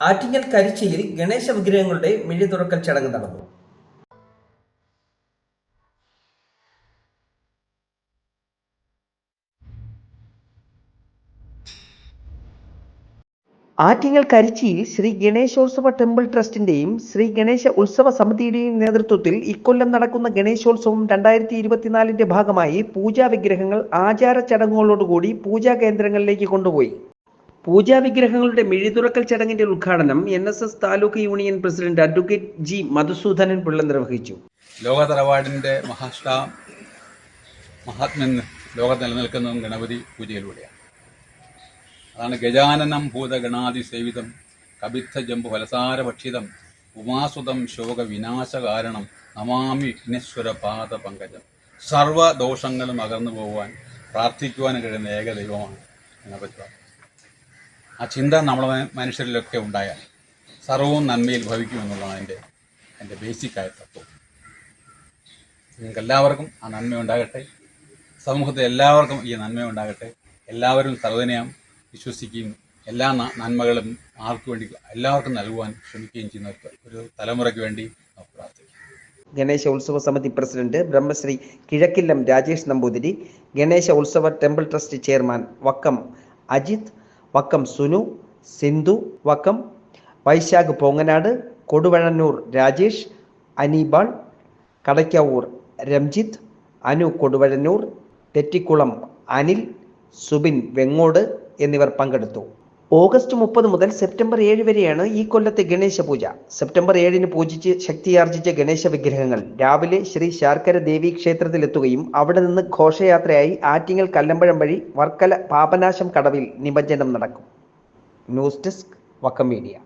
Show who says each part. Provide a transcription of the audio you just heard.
Speaker 1: ആറ്റിങ്ങൽ കരിച്ചിയിൽ ഗണേശ വിഗ്രഹങ്ങളുടെ മിഴി തുറക്കൽ ചടങ്ങ് നടന്നു. ആറ്റിങ്ങൽ കരിച്ചിയിൽ ശ്രീ ഗണേശോത്സവ ടെമ്പിൾ ട്രസ്റ്റിന്റെയും ശ്രീ ഗണേശ ഉത്സവ സമിതിയുടെയും നേതൃത്വത്തിൽ ഇക്കൊല്ലം നടക്കുന്ന ഗണേശോത്സവം രണ്ടായിരത്തി ഇരുപത്തിനാലിന്റെ ഭാഗമായി പൂജാ വിഗ്രഹങ്ങൾ ആചാര ചടങ്ങുകളോടുകൂടി പൂജാ കേന്ദ്രങ്ങളിലേക്ക് കൊണ്ടുപോയി. പൂജാ വിഗ്രഹങ്ങളുടെ മിഴിതുറക്കൽ ചടങ്ങിന്റെ ഉദ്ഘാടനം N S S taluk union president advocate G Madhusoodanan Pillai നിർവഹിച്ചു.
Speaker 2: ലോകതറവാടിന്റെ മഹാഷ്ടാ മഹാത്മ്യം ലോകത്ത് നിലനിൽക്കുന്നതും ഗണപതി പൂജയിലൂടെയാണ്. അതാണ് ഗജാനനം ഭൂതഗണാതി സേവിതം കവിത്ത ജംബു ഫലസാര ഭക്ഷിതം ഉമാസുതം ശോക വിനാശകാരണം നമാമി വിഘ്നേശ്വര പാദ പങ്കജം. സർവദോഷങ്ങളും അകർന്നു പോകുവാൻ പ്രാർത്ഥിക്കുവാൻ കഴിയുന്ന ഏക ദൈവമാണ് ഗണപതി. ആ ചിന്ത നമ്മളെ മനുഷ്യരിലൊക്കെ ഉണ്ടായാൽ സർവവും നന്മയിൽ ഭവിക്കുമെന്നുള്ളതാണ് എന്റെ എന്റെ ബേസിക്കായ തത്വം. നിങ്ങൾക്ക് എല്ലാവർക്കും ആ നന്മ ഉണ്ടാകട്ടെ. സമൂഹത്തിൽ എല്ലാവർക്കും ഈ നന്മ ഉണ്ടാകട്ടെ. എല്ലാവരും സർവതിനെയും വിശ്വസിക്കുകയും എല്ലാ നന്മകളും ആർക്കു വേണ്ടി എല്ലാവർക്കും നൽകുവാൻ ശ്രമിക്കുകയും ചെയ്യുന്ന ഒരു- തലമുറയ്ക്ക് വേണ്ടി പ്രാർത്ഥിക്കാം.
Speaker 1: ഗണേശ ഉത്സവ സമിതി പ്രസിഡന്റ് ബ്രഹ്മശ്രീ കിഴക്കില്ലം രാജേഷ് നമ്പൂതിരി ഗണേശ ഉത്സവ temple trust chairman Vakkom Ajith Vakkom Sunu Sindhu Vakkom Vaisakh Ponganad Koduvazhannoor Rajesh അനീബാൾ Kadakkavoor Ramjith Anu Koduvazhannoor Thettikulam Anil Subin Vengode എന്നിവർ പങ്കെടുത്തു. ഓഗസ്റ്റ് മുപ്പത് മുതൽ സെപ്റ്റംബർ ഏഴ് വരെയാണ് ഈ കൊല്ലത്തെ ഗണേശ പൂജ. സെപ്റ്റംബർ ഏഴിന് പൂജിച്ച് ശക്തിയാർജിച്ച ഗണേശ വിഗ്രഹങ്ങൾ. രാവിലെ ശ്രീ ശാർക്കര ദേവി ക്ഷേത്രത്തിലെത്തുകയും അവിടെ നിന്ന് ഘോഷയാത്രയായി ആറ്റിങ്ങൽ കല്ലമ്പഴം വഴി വർക്കല പാപനാശം കടവിൽ നിമജ്ജനം നടക്കും. News desk Vakkom media.